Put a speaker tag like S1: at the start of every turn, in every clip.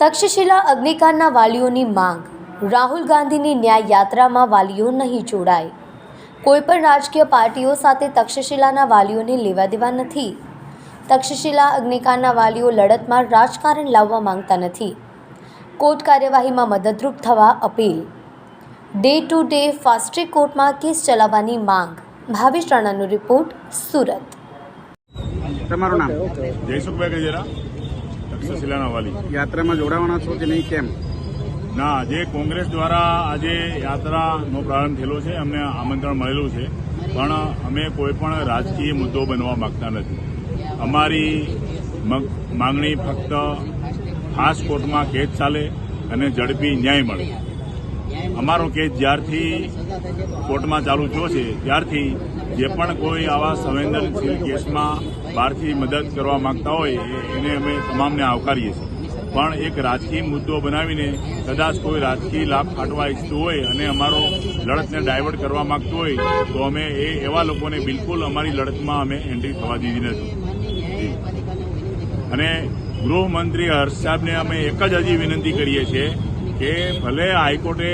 S1: તક્ષશિલા અગ્નિકાંડના વાલીઓની માંગ. રાહુલ ગાંધીની ન્યાય યાત્રામાં વાલીઓ નહીં જોડાય. કોઈપણ રાજકીય પાર્ટીઓ સાથે તક્ષશિલાના વાલીઓને લેવા દેવા નથી. તક્ષશિલા અગ્નિકાંડના વાલીઓ લડતમાં રાજકારણ લાવવા માંગતા નથી. કોર્ટ કાર્યવાહીમાં મદદરૂપ થવા appeal. Day to day fast track કોર્ટમાં કેસ ચલાવવાની માંગ. ભાવેશ રાણાનો રિપોર્ટ સુરત.
S2: તમારું નામ?
S3: જયસુખભાઈ ગજેરા તક્ષશિલાના વાલી
S2: યાત્રામાં જોડાવાના છો કે નહીં કેમ?
S3: ના આજે કોંગ્રેસ દ્વારા આજે યાત્રાનો પ્રારંભ થયેલો છે અમને આમંત્રણ મળેલું છે પણ અમે કોઈ પણ રાજકીય મુદ્દો બનવા માંગતા નથી. અમારી માંગણી ફક્ત ખાસ કોર્ટમાં કેસ ચાલે અને ઝડપી ન્યાય મળે. અમારો કેસ જ્યારથી કોર્ટમાં ચાલુ થયો છે, ત્યારથી જે પણ કોઈ આવા સંવેદનશીલ કેસમાં બહારથી મદદ કરવા માંગતા હોય એને અમે તમામને આવકારીએ છીએ. પણ એક રાજકીય મુદ્દો બનાવીને કદાચ કોઈ રાજકીય લાભ ફાટવા ઈચ્છતું હોય અને અમારો લડતને ડાયવર્ટ કરવા માંગતું હોય, તો અમે એ એવા લોકોને બિલકુલ અમારી લડતમાં અમે એન્ટ્રી થવા દીધી નથી. અને ગૃહમંત્રી હર્ષ સાહેબને અમે એક જ હજી વિનંતી કરીએ છીએ કે ભલે હાઈકોર્ટે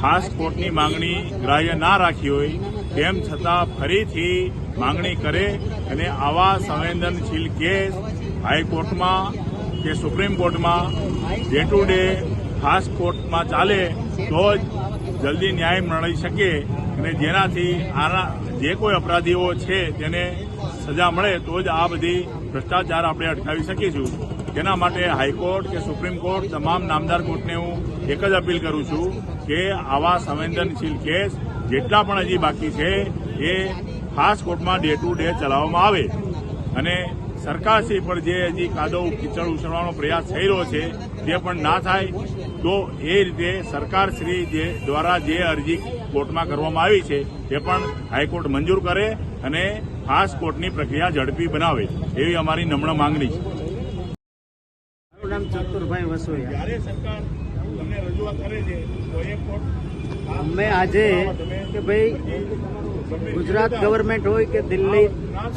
S3: ખાસ કોર્ટની માંગણી ગ્રાહ્ય ના રાખી હોય તેમ છતાં ફરીથી માંગણી કરે અને આવા સંવેદનશીલ કેસ હાઈકોર્ટમાં કે સુપ્રીમ કોર્ટમાં ડે ટુ ડે ખાસ કોર્ટમાં ચાલે તો જ જલ્દી ન્યાય મળી શકે અને જેનાથી આના જે કોઈ અપરાધીઓ છે તેને સજા મળે તો જ આ બધી ભ્રષ્ટાચાર આપણે અટકાવી શકીશું. તેના માટે હાઈકોર્ટ કે સુપ્રીમ કોર્ટ તમામ નામદાર કોર્ટને હું એક જ અપીલ કરું છું કે આવા સંવેદનશીલ કેસ જેટલા પણ હજી બાકી છે, એ ખાસ કોર્ટમાં ડે ટુ ડે ચલાવવામાં આવે. અને સરકારશ્રી પર જે હજી કાદવ, કીચડ ઉછળવાનો પ્રયાસ થઈ રહ્યો છે તે પણ ના થાય, તો એ રીતે સરકારશ્રી જે દ્વારા જે અરજી કોર્ટમાં કરવામાં આવી છે તે પણ હાઈકોર્ટ મંજૂર કરે અને ખાસ કોર્ટની પ્રક્રિયા ઝડપી બનાવે, એવી અમારી નમ્ર માંગણી છે.
S2: વસોયા અમે આજે કે ભાઈ ગુજરાત ગવર્મેન્ટ હોય કે દિલ્હી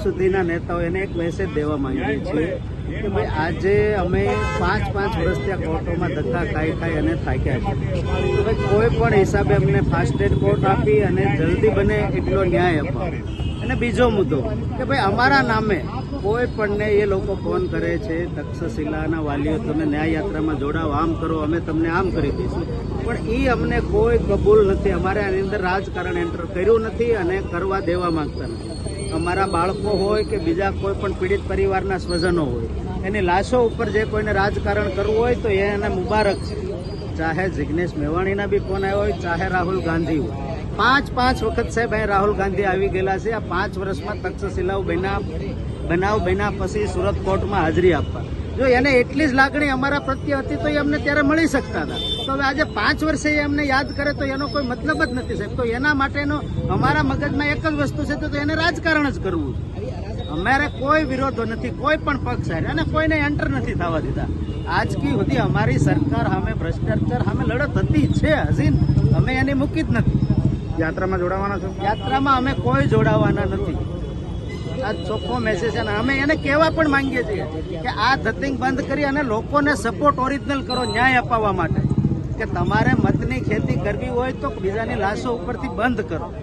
S2: સુધીના નેતાઓ એને એક મેસેજ દેવા માંગીએ છીએ કે ભાઈ આજે અમે પાંચ પાંચ વર્ષ ત્યાં કોર્ટોમાં ધક્કા ખાઈ ખાઈ અને થાક્યા છે તો ભાઈ કોઈ પણ હિસાબે અમને ફાસ્ટ એડ કોર્ટ આપી અને જલ્દી બને એટલો ન્યાય અપાવો. અને બીજો મુદ્દો કે ભાઈ અમારા નામે કોઈ પણને એ લોકો ફોન કરે છે, તક્ષશિલાના વાલીઓ તમે ન્યાય યાત્રામાં જોડાઓ, આમ કરો, અમે તમને આમ કરી દઈશું. પણ એ અમને કોઈ કબૂલ નથી. અમારે આની અંદર રાજકારણ એન્ટર કર્યું નથી અને કરવા દેવા માંગતા નથી. અમારા બાળકો હોય કે બીજા કોઈ પણ પીડિત પરિવારના સ્વજનો હોય, એની લાશો ઉપર જે કોઈને રાજકારણ કરવું હોય તો એ એને મુબારક છે. ચાહે જિગ્નેશ મેવાણીના બી ફોન આવ્યો હોય, ચાહે રાહુલ ગાંધી હોય. પાંચ પાંચ વખત સાહેબ અહીં રાહુલ ગાંધી આવી ગયેલા છે. આ પાંચ વર્ષમાં તક્ષશિલાઓ બન્યા બનાવ બન્યા પછી સુરત કોર્ટમાં હાજરી આપવા. જો એને એટલી જ લાગણી અમારા પ્રત્યે હતી તો એ અમને ત્યારે મળી શકતા હતા. તો હવે આજે પાંચ વર્ષે એ અમને યાદ કરે તો એનો કોઈ મતલબ જ નથી સાહેબ. તો એના માટેનો અમારા મગજમાં એક જ વસ્તુ છે તો એને રાજકારણ જ કરવું અમારે કોઈ વિરોધો નથી, કોઈ પણ પક્ષ સાહેબ અને કોઈને એન્ટર નથી થવા દીધા. આજકી સુધી અમારી સરકાર સામે ભ્રષ્ટાચાર સામે લડત હતી છે. હજી અમે એને મૂકી જ નથી. યાત્રામાં જોડાવાના છો? યાત્રામાં અમે કોઈ જોડાવાના નથી. આ ચોખ્ખો મેસેજ છે અને અમે એને કહેવા પણ માંગીએ છીએ કે આ ધતિંગ બંધ કરી અને લોકોને સપોર્ટ ઓરિજિનલ કરો, ન્યાય અપાવવા માટે. કે તમારે મતની ખેતી કરવી હોય તો બીજાની લાશો ઉપરથી બંધ કરો.